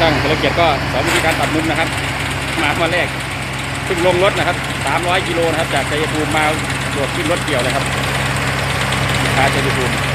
ช่างธุรเกียรติก็สอนวิธีการตัดมุมนะครับ มาวันแรกเพิ่งลงรถนะครับ 300 กิโลนะครับ จากชัยภูมิมาโดดขึ้นรถเกี่ยวเลยครับลูกค้าชัยภูมิ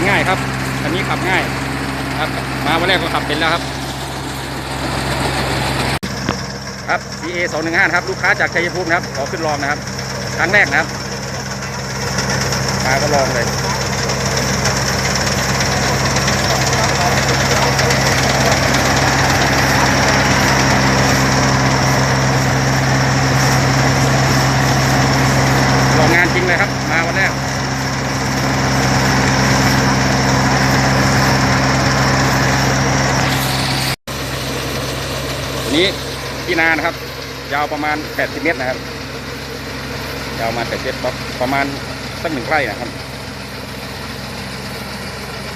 นง่ายครับคันนี้ขับง่ายครับ มาวันแรกก็ขับเป็นแล้วครับ ครับ BA 215นะครับลูกค้าจากชัยภูมินะครับขอขึ้นลองนะครับครั้งแรกนะครับมาก็ลองเลย ลองงานจริงเลยครับ มาวันแรก ตัวนี้ที่นานะครับ ยาวประมาณ 80 เมตรนะครับ ยาวมาณ80เมตรประมาณสักหนึ่งไร่นะครับ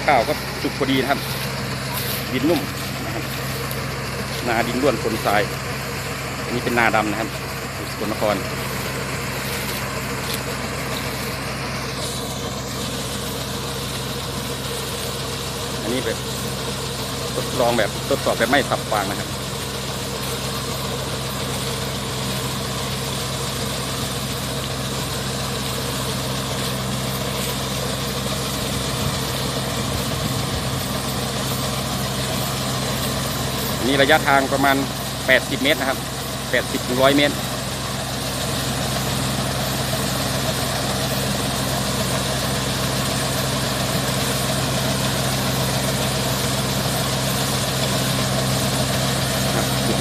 ข้าวก็สุกพอดีนะครับ ดินนุ่มนะครับ นาดินร่วนฝนทราย อันนี้เป็นนาดำนะครับอยู่สกลนครอันนี้แบบทดลองแบบทดสอบแบบไม่สับฟางนะครับ นี่ระยะทางประมาณ 80 เมตรนะครับ 80ถึง100 เมตร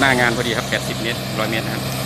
หน้างานพอดีครับ 80 เมตร 100 เมตรนะครับ